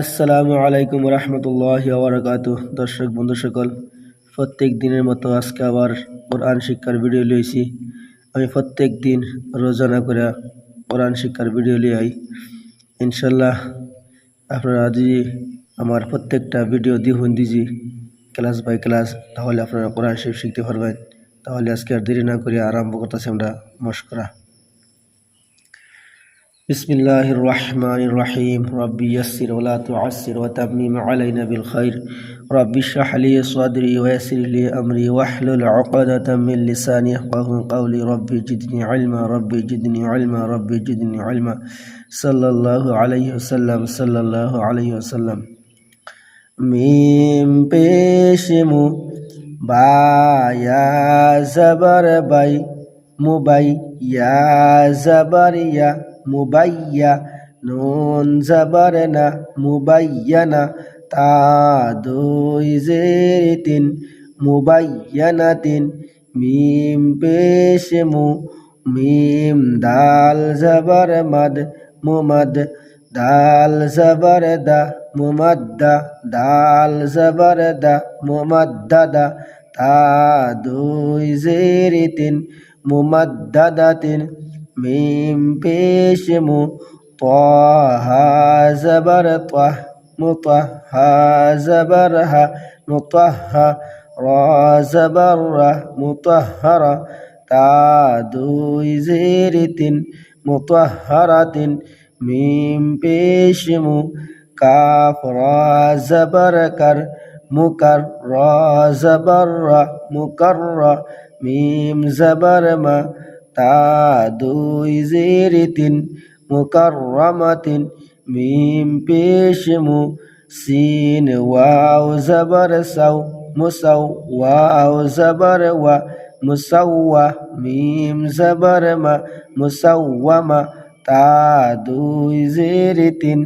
আসসালামু আলাইকুম রহমতুল্লাহ ওবরাকাতু দর্শক, বন্ধু সকল, প্রত্যেক দিনের মতো আজকে আবার কোরআন শিক্ষার ভিডিও লিয়েছি আমি প্রত্যেক দিন রোজানা করে কোরআন শিক্ষার ভিডিও লিয়ে আই। ইনশাল্লাহ আপনারা যদি আমার প্রত্যেকটা ভিডিও দিহুন দিজি ক্লাস বাই ক্লাস, তাহলে আপনারা কোরআন শিখ শিখতে পারবেন। তাহলে আজকে আর দেরি না করে আরম্ভ করতেছি আমরা মস্করা بسم الله الرحمن الرحيم. رب يسر ولا تعسر وتمم علينا بالخير. رب اشرح لي صدري ويسر لي أمري واحلل عقدة من لساني يفقه قولي. رب جدني علما رب جدني علما رب جدني علما. صلى الله عليه وسلم صلى الله عليه وسلم. ميم بيشمو بايا زبر باي مو يا زبر يا زبر يا মুবাইয়া, নুন জাবার না মুবাইয়ানা তা দুই জের তিন মুবাইয়ানা তিন মিম পেশ মু মিম দাল জাবার মাদ, মুমাদ, দাল জাবার দা, মুমাদ্দা, দাল জাবার দা মুমাদ্দাদা তা দুই জের তিন মুমাদ্দাদাতিন মিম পেশ মু طه زبر طه مطه زبر ها مطه را زبر ره مطهرة تا দুই জেরিতিন মুতাহহারাতিন মিম পেশ মু কাফ রা জবর কর মুকর রা জবর রা মুকররা মিম জবর মা দুই জের তিন মুকাররামাতিন মিম পেশ মু সিন ওয়াও জবর সাউ মুসাউ ওয়াও জবর ওয়া মুসাওয়া মিম জবর মা মুসাওয়ামা তা দুই জের তিন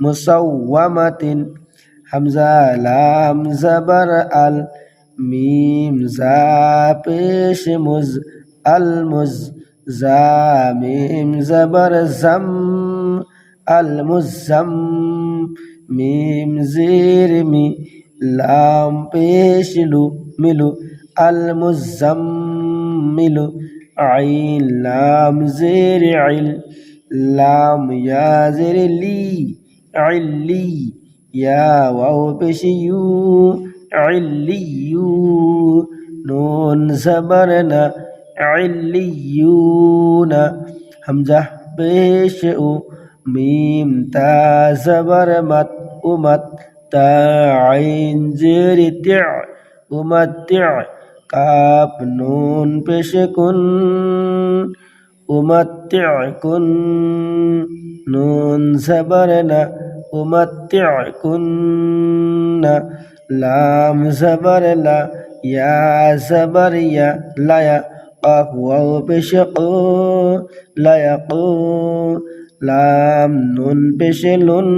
মুসাওয়ামাতিন হামজা লাম জবর আল মিম জামিম জবর জম আল মুজম মিম জির মি লাম পেশ লু মিলু আল মুজম মিলু আইন লাম জির আইল লাম ইয়া জির লি আইলি ইয়া ওয়াও পেশ ইউ আইলি ইউ নুন জবর না عليون همزة بشؤ ميم تا زبر مت أمت تا عين زر تع أمتع কাপ নুন পেশে কুন উমাত্তিকুন নুন জবরনা উমাত্তিকুন্না লাম জবর লা ইয়া জবর ইয়া লায়া قهوة وبشق لا يقو لام نون بشلون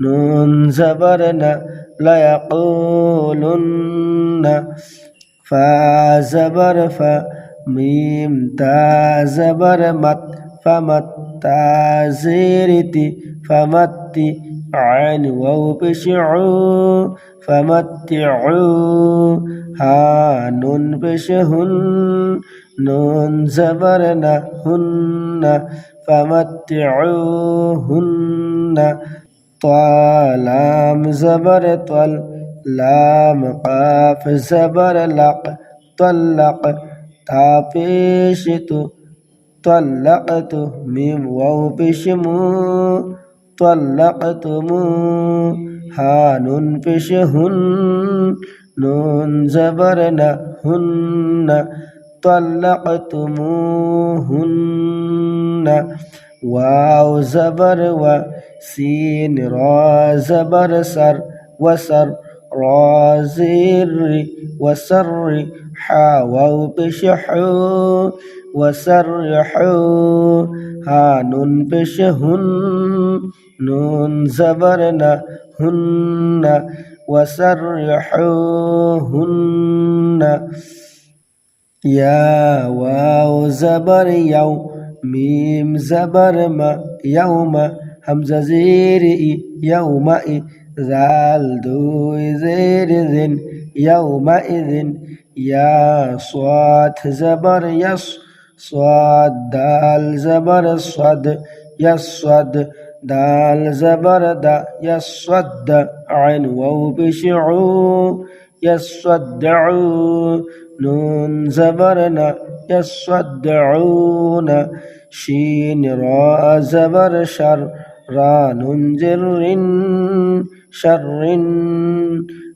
نون زبرنا لا يقولن فا زبر فا ميم تا زبر مت فمت تازيرتي فمتي عين واو بشعو فمتعوا ها نون بشهن نون زبرنا هن فمتعوهن طالام زبر طل لام قاف زبر لق طلق تابيشتو طلقت ميم واو بشمو طلقتم ها نون بشهن نون زبرنا هن طلقتموهن واو زبر و سين را زبر سر وسر را زر وسر حا واو بشحو وسرحوا ها نون بشهن نون زبرنا هن وسرحوهن. يا واو زبر يوم ميم زبر ما يوم همزة زير يوم زال دو زير ذن يوم إذن يا صوت زبر يص صاد دال زبر صد يصد دال زبر دا يصد عين واو بشعو يصدعو نون زبرنا يصدعون شين را زبر شر را نون جر شر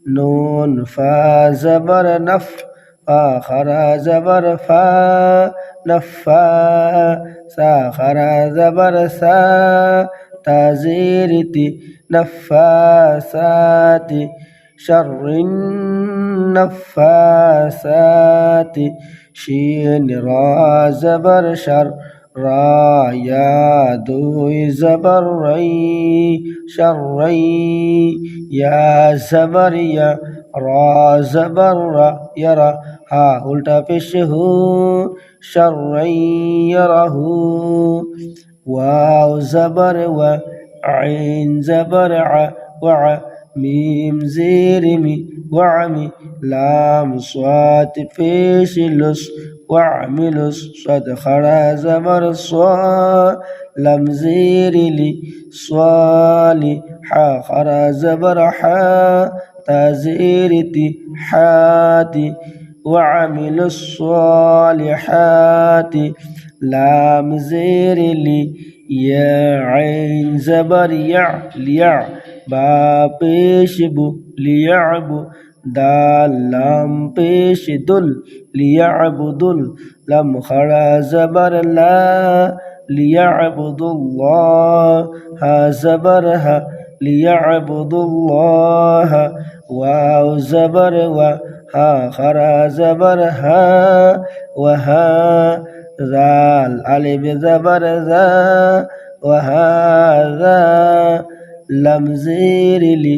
نون فا زبر نف آخر زبر فا نفا. ساخر زبر سا تازيرتي نفاسات شر النفاسات. شين را زبر شر را يا دوي زبر ري شر ري يا زبر يا را زبر را يرى. ها قلت في ہو شر يره. واو زبر و عين زبر ع وع ميم زير مي وعمي لام صاد فيش لس وعملس صد خرا زبر صا لم زير لي صالي حا خرا زبر حا تزيرتي حاتي وعملوا الصالحات لام زير لي يا عين زبر يع ليع با پیش بو ليعبو دال لام پیش دل ليعبدل لم خرا زبر لا ليعبد الله ها زبرها ليعبد الله واو زبر و ها خرا زبر ها وها ذال ألف زبر ذا وهذا لم زير لي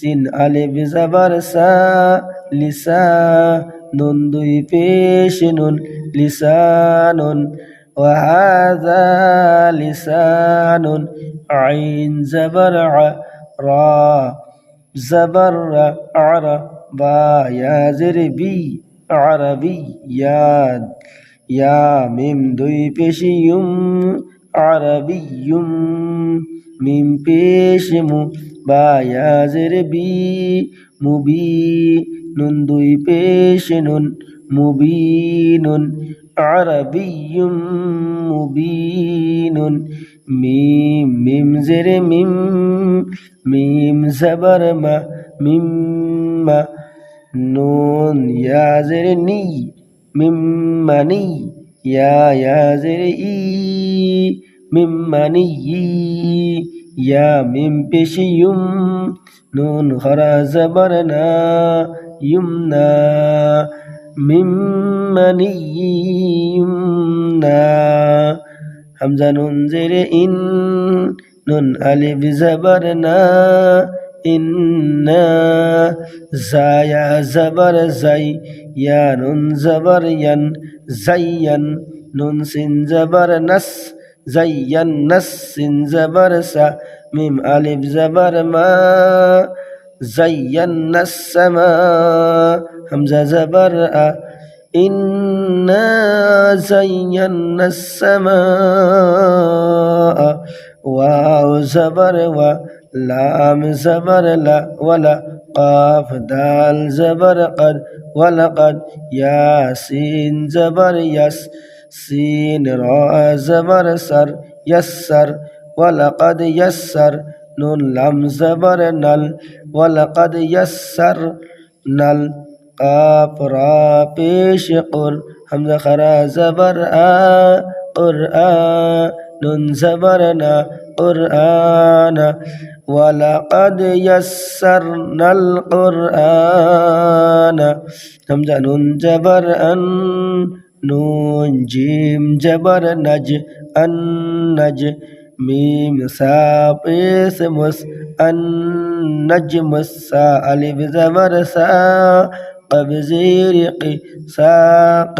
سين ألف زبر سا لسا نون দুই পেশ নুন লিসানুন وهذا لسان عين زبر را زبر عرى با یا زر بی عربی یاد یا میم দুই পেশি ইউম আরবিয়ুম মিম পেশ মু বা ইয়া জের বি মুবি নুন দুই পেশ নুন মুবিনুন আরবিয়ুম মুবিনুন মিম মিম জের মিম মিম জবর মা মিম্মা نون يا মিম্মানি ইয়া ইয়া জের ই মিম্মানি ই ইয়া মিম পেশি ইউম নুন হরা জবর না ইউম না মিম্মানি ইউম না হামজা নুন জের ইন, নুন আলিফ জবর إنا زايا زبر زي يا نون زبر ين زين نون سن زبر نس زين نس سن زبر سا ميم ألف زبر ما زينا السماء همزة زبر أ إنا زينا السماء واو زبر و لام زبر لا ولا قاف دال زبر قد ولقد ياسين زبر يس سين را زبر سر يسر ولقد يسر نون لام زبر نل ولقد يسر نل قاف را پیش قر حمزة خرا زبر آ قرآن نون زبرنا قرآن ولقد يسرنا القرآن همزة نون جبر أن نون جيم جبر نج النج ميم ساقيس مس النجم سا ألف زبر سا قب زيرق ساق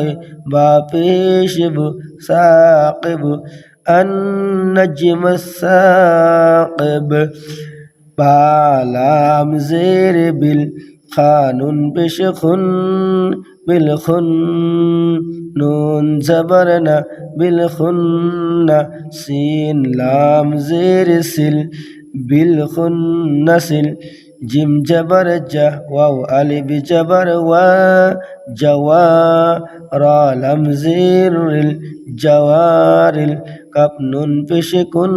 بابيشب ساقب النجم الثاقب بالام زير بالقانون بشخن بالخن نون زبرنا بالخن سين لام زير سل بالخن سل جيم جبر جا واو ألف جبر و جوا را لم زير الجوار الكب نون بش كن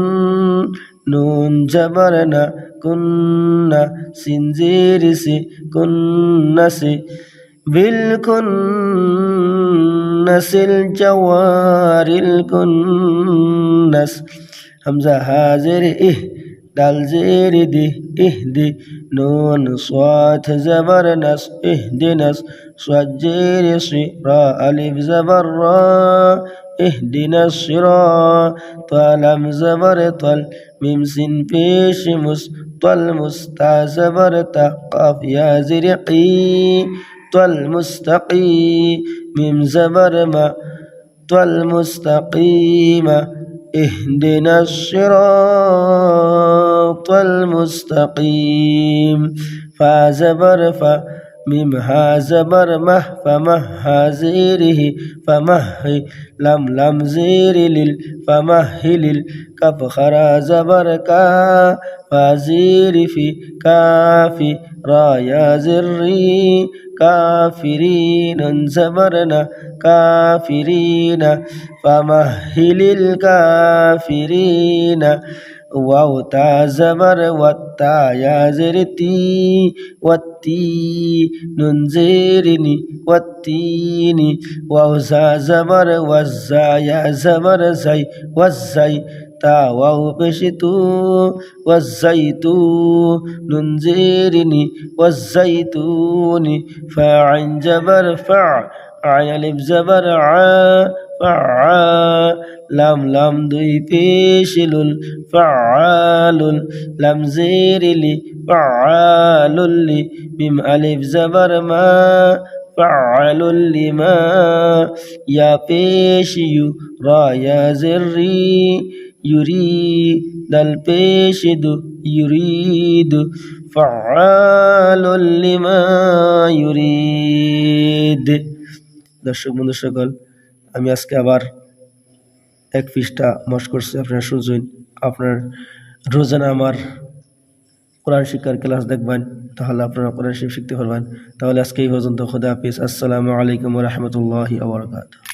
نون جبرنا كنا سنزير سي كنا سي بالكنس الجوار الكنس همزة هازر إيه دال زير دي اهدي نون صوت زبر نس اهدي نس. صوت جيري صي ألف زبر را اهدنا الصراط طالم زبر طل ميم سين بيش مس طل مستع زبر تقاف يا زرقي طل مستقي مم زبر ما طل مستقيم اهدنا الصراط الصراط المستقيم. فاز ف ميمها زبر مه فمه زيره فمه لم لم زير لل فمه لل كف زبر كا فازير في كافي رايا زري. الكافرين انصبرنا كافرين فمهل الكافرين واو تا زبر وتا يا زرتي وتي نون زيرني وتيني واو زا زبر وزا يا زبر زي وزي وأوبشت والزيتون زيرني والزيتون فاع جبر فع عين لب زبر ع فعا لام لام دوي بيشل فعال لام زير لي فعال لي ميم ألف زبر ما فعل لما يا بيشيو رايا زري দাল পেশিদু ইউরিদু ফাআলুল লিমা ইউরিদ দর্শক, বন্ধু সকল, আমি আজকে আবার এক পৃষ্ঠা মশ করছি। আপনারা শুনছেন আপনার রোজানা আমার কোরআন শিক্ষার ক্লাস দেখবেন। তাহলে আপনারা কোরআন শিক্ষা শিখতে পারবেন। তাহলে আজকে এই পর্যন্ত, খোদা হাফিজ। আসসালামু আলাইকুম রহমতুল্লাহি আবরকাত